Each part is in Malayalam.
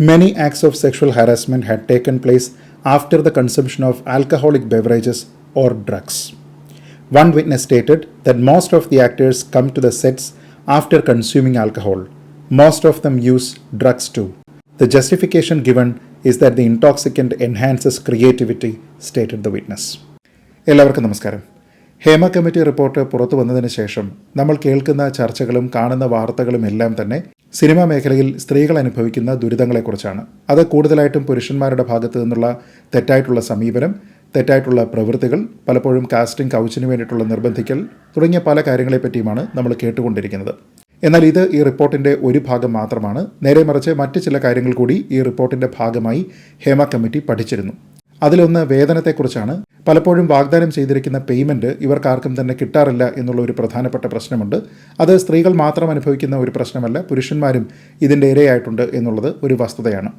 Many acts of sexual harassment had taken place after the consumption of alcoholic beverages or drugs. One witness stated that most of the actors come to the sets after consuming alcohol. Most of them use drugs too. The justification given is that the intoxicant enhances creativity, stated the witness. എല്ലാവർക്കും നമസ്കാരം ഹേമ കമ്മിറ്റി റിപ്പോർട്ട് പുറത്തു വന്നതിന് ശേഷം നമ്മൾ കേൾക്കുന്ന ചർച്ചകളും കാണുന്ന വാർത്തകളും എല്ലാം തന്നെ സിനിമാ മേഖലയിൽ സ്ത്രീകൾ അനുഭവിക്കുന്ന ദുരിതങ്ങളെക്കുറിച്ചാണ്. അത് കൂടുതലായിട്ടും പുരുഷന്മാരുടെ ഭാഗത്തു നിന്നുള്ള തെറ്റായിട്ടുള്ള സമീപനം തെറ്റായിട്ടുള്ള പ്രവൃത്തികൾ പലപ്പോഴും കാസ്റ്റിംഗ് കൗച്ചിന് വേണ്ടിയിട്ടുള്ള നിർബന്ധിക്കൽ തുടങ്ങിയ പല കാര്യങ്ങളെപ്പറ്റിയുമാണ് നമ്മൾ കേട്ടുകൊണ്ടിരിക്കുന്നത്. എന്നാൽ ഇത് ഈ റിപ്പോർട്ടിന്റെ ഒരു ഭാഗം മാത്രമാണ്. നേരെ മറിച്ച് മറ്റ് ചില കാര്യങ്ങൾ കൂടി ഈ റിപ്പോർട്ടിന്റെ ഭാഗമായി ഹേമ കമ്മിറ്റി പഠിച്ചിരുന്നു. അതിലൊന്ന് വേതനത്തെക്കുറിച്ചാണ്. പലപ്പോഴും വാഗ്ദാനം ചെയ്തിരിക്കുന്ന പേയ്മെന്റ് ഇവർക്കാർക്കും തന്നെ കിട്ടാറില്ല എന്നുള്ള ഒരു പ്രധാനപ്പെട്ട പ്രശ്നമുണ്ട്. അത് സ്ത്രീകൾ മാത്രം അനുഭവിക്കുന്ന ഒരു പ്രശ്നമല്ല പുരുഷന്മാരും ഇതിന്റെ ഇരയായിട്ടുണ്ട് എന്നുള്ളത് ഒരു വസ്തുതയാണ്.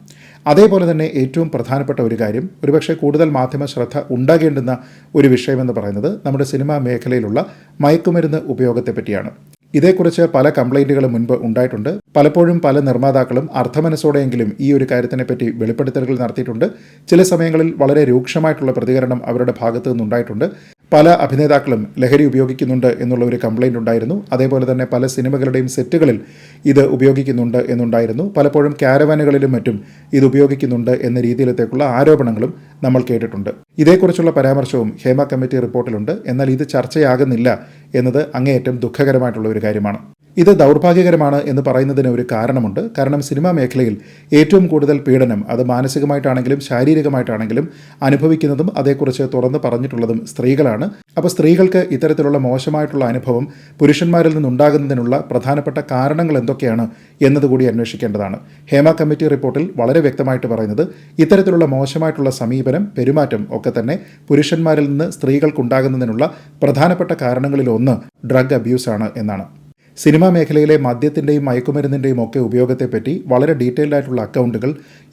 അതേപോലെ തന്നെ ഏറ്റവും പ്രധാനപ്പെട്ട ഒരു കാര്യം ഒരുപക്ഷെ കൂടുതൽ മാധ്യമ ശ്രദ്ധ ഉണ്ടാകേണ്ടുന്ന ഒരു വിഷയമെന്ന് പറയുന്നത് നമ്മുടെ സിനിമാ മേഖലയിലുള്ള മയക്കുമരുന്ന് ഉപയോഗത്തെ പറ്റിയാണ് ഇതേക്കുറിച്ച് പല കംപ്ലൈന്റുകളും മുൻപ് ഉണ്ടായിട്ടുണ്ട്. പലപ്പോഴും പല നിർമ്മാതാക്കളും അർത്ഥമനസ്സോടെയെങ്കിലും ഈ ഒരു കാര്യത്തിനെപ്പറ്റി വെളിപ്പെടുത്തലുകൾ നടത്തിയിട്ടുണ്ട്. ചില സമയങ്ങളിൽ വളരെ രൂക്ഷമായിട്ടുള്ള പ്രതികരണം അവരുടെ ഭാഗത്തു നിന്നുണ്ടായിട്ടുണ്ട് പല അഭിനേതാക്കളും ലഹരി ഉപയോഗിക്കുന്നുണ്ട് എന്നുള്ള ഒരു കംപ്ലൈന്റ് ഉണ്ടായിരുന്നു. അതേപോലെ തന്നെ പല സിനിമകളുടെയും സെറ്റുകളിൽ ഇത് ഉപയോഗിക്കുന്നുണ്ട് എന്നുണ്ടായിരുന്നു. പലപ്പോഴും ക്യാരവാനുകളിലും മറ്റും ഇത് ഉപയോഗിക്കുന്നുണ്ട് എന്ന രീതിയിലത്തേക്കുള്ള ആരോപണങ്ങളും നമ്മൾ കേട്ടിട്ടുണ്ട്. ഇതേക്കുറിച്ചുള്ള പരാമർശവും ഹേമ കമ്മിറ്റി റിപ്പോർട്ടിലുണ്ട്. എന്നാൽ ഇത് ചർച്ചയാകുന്നില്ല എന്നത് അങ്ങേയറ്റം ദുഃഖകരമായിട്ടുള്ള ഒരു കാര്യമാണ്. ഇത് ദൗർഭാഗ്യകരമാണ് എന്ന് പറയുന്നതിന് ഒരു കാരണമുണ്ട്. കാരണം സിനിമാ മേഖലയിൽ ഏറ്റവും കൂടുതൽ പീഡനം അത് മാനസികമായിട്ടാണെങ്കിലും ശാരീരികമായിട്ടാണെങ്കിലും അനുഭവിക്കുന്നതും അതേക്കുറിച്ച് തുറന്ന് പറഞ്ഞിട്ടുള്ളതും സ്ത്രീകളാണ്. അപ്പോൾ സ്ത്രീകൾക്ക് ഇത്തരത്തിലുള്ള മോശമായിട്ടുള്ള അനുഭവം പുരുഷന്മാരിൽ നിന്നുണ്ടാകുന്നതിനുള്ള പ്രധാനപ്പെട്ട കാരണങ്ങൾ എന്തൊക്കെയാണ് എന്നതുകൂടി അന്വേഷിക്കേണ്ടതാണ്. ഹേമ കമ്മിറ്റി റിപ്പോർട്ടിൽ വളരെ വ്യക്തമായിട്ട് പറയുന്നത് ഇത്തരത്തിലുള്ള മോശമായിട്ടുള്ള സമീപനം പെരുമാറ്റം ഒക്കെ തന്നെ പുരുഷന്മാരിൽ നിന്ന് സ്ത്രീകൾക്കുണ്ടാകുന്നതിനുള്ള പ്രധാനപ്പെട്ട കാരണങ്ങളിലൊന്ന് ഡ്രഗ് അബ്യൂസാണ് എന്നാണ്. സിനിമാ മേഖലയിലെ മദ്യത്തിന്റെയും മയക്കുമരുന്നിന്റെയും ഒക്കെ ഉപയോഗത്തെപ്പറ്റി വളരെ ഡീറ്റെയിൽഡ് ആയിട്ടുള്ള അക്കൗണ്ടുകൾ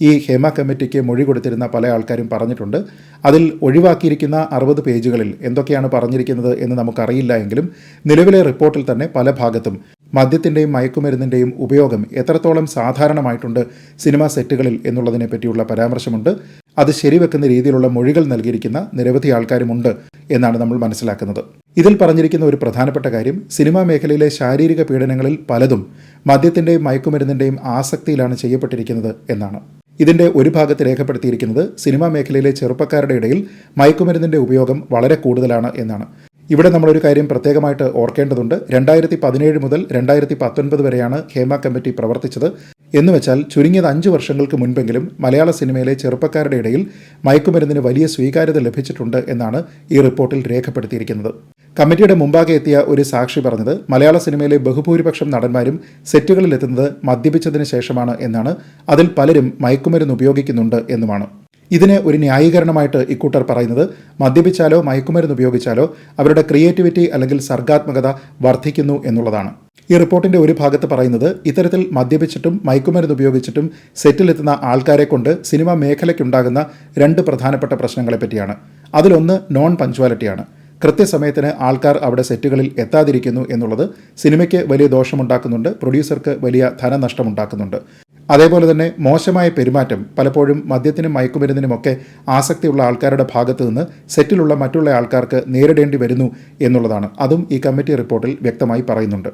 ഈ ഹേമ കമ്മിറ്റിക്ക് മൊഴി കൊടുത്തിരുന്ന പല ആൾക്കാരും പറഞ്ഞിട്ടുണ്ട്. അതിൽ ഒഴിവാക്കിയിരിക്കുന്ന അറുപത് പേജുകളിൽ എന്തൊക്കെയാണ് പറഞ്ഞിരിക്കുന്നത് എന്ന് നമുക്കറിയില്ല എങ്കിലും നിലവിലെ റിപ്പോർട്ടിൽ തന്നെ പല ഭാഗത്തും മദ്യത്തിന്റെയും മയക്കുമരുന്നിന്റെയും ഉപയോഗം എത്രത്തോളം സാധാരണമായിട്ടുണ്ട് സിനിമാ സെറ്റുകളിൽ എന്നുള്ളതിനെ പറ്റിയുള്ള പരാമർശമുണ്ട്. അത് ശരിവെക്കുന്ന രീതിയിലുള്ള മൊഴികൾ നൽകിയിരിക്കുന്ന നിരവധി ആൾക്കാരുമുണ്ട് എന്നാണ് നമ്മൾ മനസ്സിലാക്കുന്നത്. ഇതിൽ പറഞ്ഞിരിക്കുന്ന ഒരു പ്രധാനപ്പെട്ട കാര്യം സിനിമാ മേഖലയിലെ ശാരീരിക പീഡനങ്ങളിൽ പലതും മദ്യത്തിന്റെയും മയക്കുമരുന്നിന്റെയും ആസക്തിയിലാണ് ചെയ്യപ്പെട്ടിരിക്കുന്നത് എന്നാണ്. ഇതിന്റെ ഒരു ഭാഗത്ത് രേഖപ്പെടുത്തിയിരിക്കുന്നത് സിനിമാ മേഖലയിലെ ചെറുപ്പക്കാരുടെ ഇടയിൽ മയക്കുമരുന്നിന്റെ ഉപയോഗം വളരെ കൂടുതലാണ് എന്നാണ്. ഇവിടെ നമ്മളൊരു കാര്യം പ്രത്യേകമായിട്ട് ഓർക്കേണ്ടതുണ്ട്. രണ്ടായിരത്തി പതിനേഴ് മുതൽ രണ്ടായിരത്തി പത്തൊൻപത് വരെയാണ് ഹേമ കമ്മിറ്റി പ്രവർത്തിച്ചത്. എന്നുവെച്ചാൽ ചുരുങ്ങിയത് അഞ്ച് വർഷങ്ങൾക്ക് മുൻപെങ്കിലും മലയാള സിനിമയിലെ ചെറുപ്പക്കാരുടെ ഇടയിൽ മയക്കുമരുന്നിന് വലിയ സ്വീകാര്യത ലഭിച്ചിട്ടുണ്ട് എന്നാണ് ഈ റിപ്പോർട്ടിൽ രേഖപ്പെടുത്തിയിരിക്കുന്നത്. കമ്മിറ്റിയുടെ മുമ്പാകെ എത്തിയ ഒരു സാക്ഷി പറഞ്ഞത് മലയാള സിനിമയിലെ ബഹുഭൂരിപക്ഷം നടന്മാരും സെറ്റുകളിലെത്തുന്നത് മദ്യപിച്ചതിന് ശേഷമാണ് എന്നാണ്. അതിൽ പലരും മയക്കുമരുന്ന് ഉപയോഗിക്കുന്നുണ്ട് എന്നുമാണ്. ഇതിന് ഒരു ന്യായീകരണമായിട്ട് ഇക്കൂട്ടർ പറയുന്നത് മദ്യപിച്ചാലോ മയക്കുമരുന്ന് ഉപയോഗിച്ചാലോ അവരുടെ ക്രിയേറ്റിവിറ്റി അല്ലെങ്കിൽ സർഗാത്മകത വർദ്ധിക്കുന്നു എന്നുള്ളതാണ്. ഈ റിപ്പോർട്ടിന്റെ ഒരു ഭാഗത്ത് പറയുന്നത് ഇത്തരത്തിൽ മദ്യപിച്ചിട്ടും മയക്കുമരുന്ന് ഉപയോഗിച്ചിട്ടും സെറ്റിലെത്തുന്ന ആൾക്കാരെ കൊണ്ട് സിനിമാ മേഖലയ്ക്കുണ്ടാകുന്ന രണ്ട് പ്രധാനപ്പെട്ട പ്രശ്നങ്ങളെ പറ്റിയാണ്. അതിലൊന്ന് നോൺ പഞ്ച്വാലിറ്റിയാണ് കൃത്യസമയത്തിന് ആൾക്കാർ അവിടെ സെറ്റുകളിൽ എത്താതിരിക്കുന്നു എന്നുള്ളത് സിനിമയ്ക്ക് വലിയ ദോഷമുണ്ടാക്കുന്നുണ്ട് പ്രൊഡ്യൂസർക്ക് വലിയ ധനനഷ്ടമുണ്ടാക്കുന്നുണ്ട്. അതേപോലെ തന്നെ മോശമായ പെരുമാറ്റം പലപ്പോഴും മദ്യത്തിനും മയക്കുമരുന്നിനുമൊക്കെ ആസക്തിയുള്ള ആൾക്കാരുടെ ഭാഗത്തു നിന്ന് സെറ്റിലുള്ള മറ്റുള്ള ആൾക്കാർക്ക് നേരിടേണ്ടി വരുന്നു എന്നുള്ളതാണ്. അതും ഈ കമ്മിറ്റി റിപ്പോർട്ടിൽ വ്യക്തമായി പറയുന്നുണ്ട്.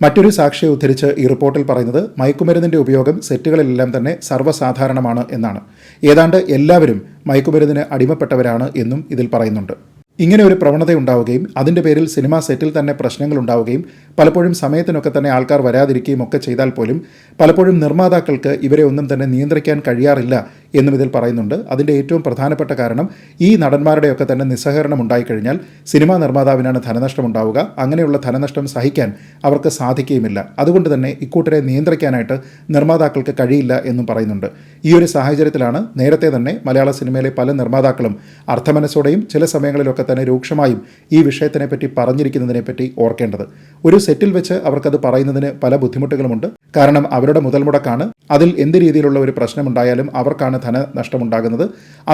മറ്റൊരു സാക്ഷിയെ ഉദ്ധരിച്ച് ഈ റിപ്പോർട്ടിൽ പറയുന്നത് മയക്കുമരുന്നിന്റെ ഉപയോഗം സെറ്റുകളിലെല്ലാം തന്നെ സർവസാധാരണമാണ് എന്നാണ്. ഏതാണ്ട് എല്ലാവരും മയക്കുമരുന്നിന് അടിമപ്പെട്ടവരാണ് എന്നും ഇതിൽ പറയുന്നുണ്ട്. ഇങ്ങനെ ഒരു പ്രവണത ഉണ്ടാവുകയും അതിന്റെ പേരിൽ സിനിമാ സെറ്റിൽ തന്നെ പ്രശ്നങ്ങൾ ഉണ്ടാവുകയും പലപ്പോഴും സമയത്തിനൊക്കെ തന്നെ ആൾക്കാർ വരാതിരിക്കുകയും ഒക്കെ ചെയ്താൽ പോലും പലപ്പോഴും നിർമ്മാതാക്കൾക്ക് ഇവരെ ഒന്നും തന്നെ നിയന്ത്രിക്കാൻ കഴിയാറില്ല എന്നും ഇതിൽ പറയുന്നുണ്ട്. അതിന്റെ ഏറ്റവും പ്രധാനപ്പെട്ട കാരണം ഈ നടന്മാരുടെയൊക്കെ തന്നെ നിസ്സഹകരണം ഉണ്ടായിക്കഴിഞ്ഞാൽ സിനിമാ നിർമ്മാതാവിനാണ് ധനനഷ്ടം ഉണ്ടാവുക അങ്ങനെയുള്ള ധനനഷ്ടം സഹിക്കാൻ അവർക്ക് സാധിക്കുകയുമില്ല. അതുകൊണ്ട് തന്നെ ഇക്കൂട്ടരെ നിയന്ത്രിക്കാനായിട്ട് നിർമ്മാതാക്കൾക്ക് കഴിയില്ല എന്നും പറയുന്നുണ്ട്. ഈ ഒരു സാഹചര്യത്തിലാണ് നേരത്തെ തന്നെ മലയാള സിനിമയിലെ പല നിർമ്മാതാക്കളും അർത്ഥമനസ്സോടെയും ചില സമയങ്ങളിലൊക്കെ തന്നെ രൂക്ഷമായും ഈ വിഷയത്തിനെപ്പറ്റി പറഞ്ഞിരിക്കുന്നതിനെപ്പറ്റി ഓർക്കേണ്ടത്. ഒരു സെറ്റിൽ വെച്ച് അവർക്കത് പറയുന്നതിന് പല ബുദ്ധിമുട്ടുകളുമുണ്ട്. കാരണം അവരുടെ മുതൽമുടക്കാണ്. അതിൽ എന്ത് രീതിയിലുള്ള ഒരു പ്രശ്നമുണ്ടായാലും അവർക്കാണ് ധനനഷ്ടമുണ്ടാകുന്നത്.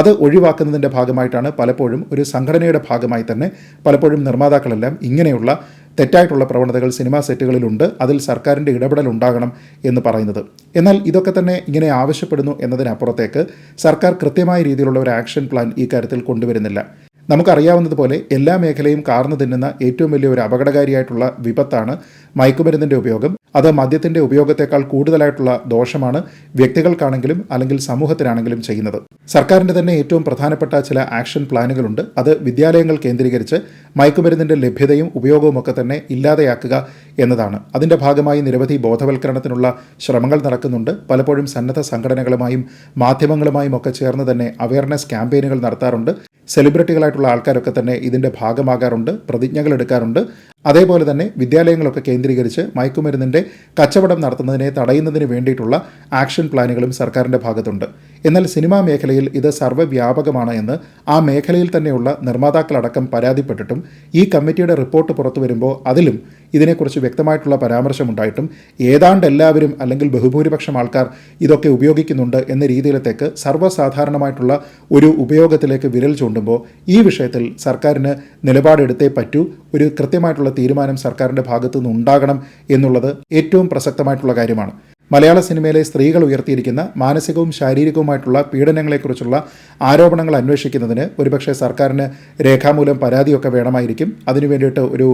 അത് ഒഴിവാക്കുന്നതിന്റെ ഭാഗമായിട്ടാണ് പലപ്പോഴും ഒരു സംഘടനയുടെ ഭാഗമായി തന്നെ പലപ്പോഴും നിർമ്മാതാക്കളെല്ലാം ഇങ്ങനെയുള്ള തെറ്റായിട്ടുള്ള പ്രവണതകൾ സിനിമാ സെറ്റുകളിലുണ്ട്. അതിൽ സർക്കാരിന്റെ ഇടപെടൽ ഉണ്ടാകണം എന്ന് പറയുന്നത്. എന്നാൽ ഇതൊക്കെ തന്നെ ഇങ്ങനെ ആവശ്യപ്പെടുന്നു എന്നതിനപ്പുറത്തേക്ക് സർക്കാർ കൃത്യമായ രീതിയിലുള്ള ഒരു ആക്ഷൻ പ്ലാൻ ഈ കാര്യത്തിൽ കൊണ്ടുവരുന്നില്ല. നമുക്കറിയാവുന്നതുപോലെ എല്ലാ മേഖലയും കാർന്നു തിന്നുന്ന ഏറ്റവും വലിയ ഒരു അപകടകാരിയായിട്ടുള്ള വിപത്താണ് മയക്കുമരുന്നിന്റെ ഉപയോഗം. അത് മദ്യത്തിന്റെ ഉപയോഗത്തെക്കാൾ കൂടുതലായിട്ടുള്ള ദോഷമാണ് വ്യക്തികൾക്കാണെങ്കിലും അല്ലെങ്കിൽ സമൂഹത്തിനാണെങ്കിലും ചെയ്യുന്നത്. സർക്കാരിന്റെ തന്നെ ഏറ്റവും പ്രധാനപ്പെട്ട ചില ആക്ഷൻ പ്ലാനുകളുണ്ട്. അത് വിദ്യാലയങ്ങൾ കേന്ദ്രീകരിച്ച് മയക്കുമരുന്നിന്റെ ലഭ്യതയും ഉപയോഗവും ഒക്കെ തന്നെ ഇല്ലാതെയാക്കുക എന്നതാണ്. അതിന്റെ ഭാഗമായി നിരവധി ബോധവൽക്കരണത്തിനുള്ള ശ്രമങ്ങൾ നടക്കുന്നുണ്ട്. പലപ്പോഴും സന്നദ്ധ സംഘടനകളുമായും മാധ്യമങ്ങളുമായും ഒക്കെ ചേർന്ന് തന്നെ അവയർനെസ് ക്യാമ്പയിനുകൾ നടത്താറുണ്ട്. സെലിബ്രിറ്റികളായിട്ടുള്ള ആൾക്കാരൊക്കെ തന്നെ ഇതിന്റെ ഭാഗമാകാറുണ്ട്. പ്രതിജ്ഞകൾ എടുക്കാറുണ്ട്. അതേപോലെ തന്നെ വിദ്യാലയങ്ങളൊക്കെ കേന്ദ്രീകരിച്ച് മയക്കുമരുന്നിന്റെ കച്ചവടം നടത്തുന്നതിനെ തടയുന്നതിന് വേണ്ടിയിട്ടുള്ള ആക്ഷൻ പ്ലാനുകളും സർക്കാരിന്റെ ഭാഗത്തുണ്ട്. എന്നാൽ സിനിമാ മേഖലയിൽ ഇത് സർവവ്യാപകമാണ് എന്ന് ആ മേഖലയിൽ തന്നെയുള്ള നിർമ്മാതാക്കളടക്കം പരാതിപ്പെട്ടിട്ടും ഈ കമ്മിറ്റിയുടെ റിപ്പോർട്ട് പുറത്തു വരുമ്പോൾ അതിലും ഇതിനെക്കുറിച്ച് വ്യക്തമായിട്ടുള്ള പരാമർശമുണ്ടായിട്ടും ഏതാണ്ട് എല്ലാവരും അല്ലെങ്കിൽ ബഹുഭൂരിപക്ഷം ആൾക്കാർ ഇതൊക്കെ ഉപയോഗിക്കുന്നുണ്ട് എന്ന രീതിയിലത്തേക്ക് സർവസാധാരണമായിട്ടുള്ള ഒരു ഉപയോഗത്തിലേക്ക് വിരൽ ചൂണ്ടുമ്പോൾ ഈ വിഷയത്തിൽ സർക്കാരിന് നിലപാടെടുത്തേ പറ്റൂ. ഒരു കൃത്യമായിട്ടുള്ള തീരുമാനം സർക്കാരിന്റെ ഭാഗത്തു ഉണ്ടാകണം എന്നുള്ളത് ഏറ്റവും പ്രസക്തമായിട്ടുള്ള കാര്യമാണ്. മലയാള സിനിമയിലെ സ്ത്രീകൾ ഉയർത്തിയിരിക്കുന്ന മാനസികവും ശാരീരികവുമായിട്ടുള്ള പീഡനങ്ങളെക്കുറിച്ചുള്ള ആരോപണങ്ങൾ അന്വേഷിക്കുന്നതിന് ഒരുപക്ഷെ സർക്കാരിന് രേഖാമൂലം പരാതിയൊക്കെ വേണമായിരിക്കും. അതിനു വേണ്ടിയിട്ട് ഒരു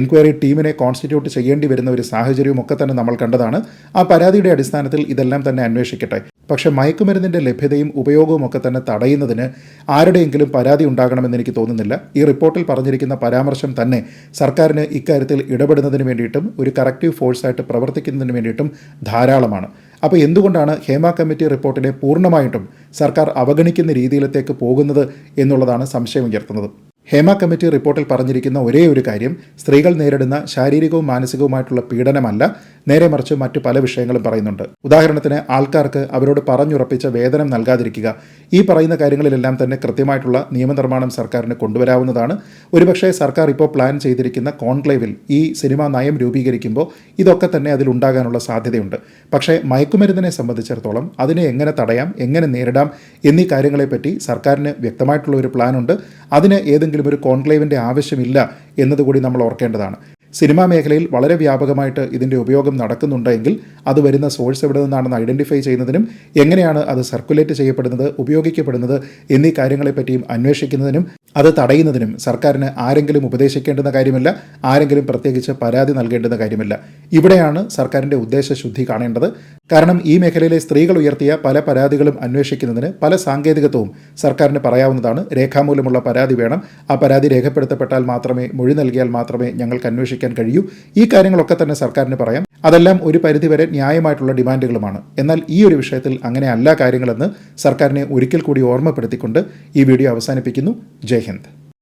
എൻക്വയറി ടീമിനെ കോൺസ്റ്റിറ്റ്യൂട്ട് ചെയ്യേണ്ടി വരുന്ന ഒരു സാഹചര്യവും ഒക്കെ തന്നെ നമ്മൾ കണ്ടതാണ്. ആ പരാതിയുടെ അടിസ്ഥാനത്തിൽ ഇതെല്ലാം തന്നെ അന്വേഷിക്കട്ടെ. പക്ഷേ മയക്കുമരുന്നിന്റെ ലഭ്യതയും ഉപയോഗവും ഒക്കെ തന്നെ തടയുന്നതിന് ആരുടെയെങ്കിലും പരാതി ഉണ്ടാകണമെന്ന് എനിക്ക് തോന്നുന്നില്ല. ഈ റിപ്പോർട്ടിൽ പറഞ്ഞിരിക്കുന്ന പരാമർശം തന്നെ സർക്കാരിന് ഇക്കാര്യത്തിൽ ഇടപെടുന്നതിന് വേണ്ടിയിട്ടും ഒരു കറക്റ്റീവ് ഫോഴ്സായിട്ട് പ്രവർത്തിക്കുന്നതിന് വേണ്ടിയിട്ടും ധാരാളമാണ്. അപ്പോൾ എന്തുകൊണ്ടാണ് ഹേമ കമ്മിറ്റി റിപ്പോർട്ടിനെ പൂർണമായിട്ടും സർക്കാർ അവഗണിക്കുന്ന രീതിയിലത്തേക്ക് പോകുന്നത് എന്നുള്ളതാണ് സംശയം ഉയർത്തുന്നത്. ഹേമ കമ്മിറ്റി റിപ്പോർട്ടിൽ പറഞ്ഞിരിക്കുന്ന ഒരേ ഒരു കാര്യം സ്ത്രീകൾ നേരിടുന്ന ശാരീരികവും മാനസികവുമായിട്ടുള്ള പീഡനമല്ല നേരെ മറിച്ച് മറ്റു പല വിഷയങ്ങളും പറയുന്നുണ്ട്. ഉദാഹരണത്തിന് ആൾക്കാർക്ക് അവരോട് പറഞ്ഞുറപ്പിച്ച വേതനം നൽകാതിരിക്കുക. ഈ പറയുന്ന കാര്യങ്ങളിലെല്ലാം തന്നെ കൃത്യമായിട്ടുള്ള നിയമനിർമ്മാണം സർക്കാരിന് കൊണ്ടുവരാവുന്നതാണ്. ഒരുപക്ഷെ സർക്കാർ ഇപ്പോൾ പ്ലാൻ ചെയ്തിരിക്കുന്ന കോൺക്ലേവിൽ ഈ സിനിമാ നയം രൂപീകരിക്കുമ്പോൾ ഇതൊക്കെ തന്നെ അതിലുണ്ടാകാനുള്ള സാധ്യതയുണ്ട്. പക്ഷേ മയക്കുമരുന്നിനെ സംബന്ധിച്ചിടത്തോളം അതിനെ എങ്ങനെ തടയാം എങ്ങനെ നേരിടാം എന്നീ കാര്യങ്ങളെപ്പറ്റി സർക്കാരിന് വ്യക്തമായിട്ടുള്ള ഒരു പ്ലാനുണ്ട്. അതിന് ഏതെങ്കിലും ഒരു കോൺക്ലേവിന്റെ ആവശ്യമില്ല എന്നതുകൂടി നമ്മൾ ഓർക്കേണ്ടതാണ്. സിനിമാ മേഖലയിൽ വളരെ വ്യാപകമായിട്ട് ഇതിന്റെ ഉപയോഗം നടക്കുന്നുണ്ടെങ്കിൽ അത് വരുന്ന സോഴ്സ് എവിടെ നിന്നാണെന്ന് ഐഡന്റിഫൈ ചെയ്യുന്നതിനും എങ്ങനെയാണ് അത് സർക്കുലേറ്റ് ചെയ്യപ്പെടുന്നത് ഉപയോഗിക്കപ്പെടുന്നത് എന്നീ കാര്യങ്ങളെപ്പറ്റിയും അന്വേഷിക്കുന്നതിനും അത് തടയുന്നതിനും സർക്കാരിന് ആരെങ്കിലും ഉപദേശിക്കേണ്ടുന്ന കാര്യമില്ല ആരെങ്കിലും പ്രത്യേകിച്ച് പരാതി നൽകേണ്ടുന്ന കാര്യമില്ല. ഇവിടെയാണ് സർക്കാരിന്റെ ഉദ്ദേശശുദ്ധി കാണേണ്ടത്. കാരണം ഈ മേഖലയിലെ സ്ത്രീകൾ ഉയർത്തിയ പല പരാതികളും അന്വേഷിക്കുന്നതിന് പല സാങ്കേതികത്വവും സർക്കാരിന് പറയാവുന്നതാണ്. രേഖാമൂലമുള്ള പരാതി വേണം. ആ പരാതി രേഖപ്പെടുത്തപ്പെട്ടാൽ മാത്രമേ മൊഴി നൽകിയാൽ മാത്രമേ ഞങ്ങൾക്ക് അന്വേഷിക്കാൻ കഴിയൂ. ഈ കാര്യങ്ങളൊക്കെ തന്നെ സർക്കാരിന് പറയാം. അതെല്ലാം ഒരു പരിധിവരെ ന്യായമായിട്ടുള്ള ഡിമാൻഡുകളുമാണ്. എന്നാൽ ഈ ഒരു വിഷയത്തിൽ അങ്ങനെയല്ല കാര്യങ്ങളെന്ന് സർക്കാരിനെ ഒരിക്കൽ കൂടി ഓർമ്മപ്പെടുത്തിക്കൊണ്ട് ഈ വീഡിയോ അവസാനിപ്പിക്കുന്നു. ജയ് ഹിന്ദ്.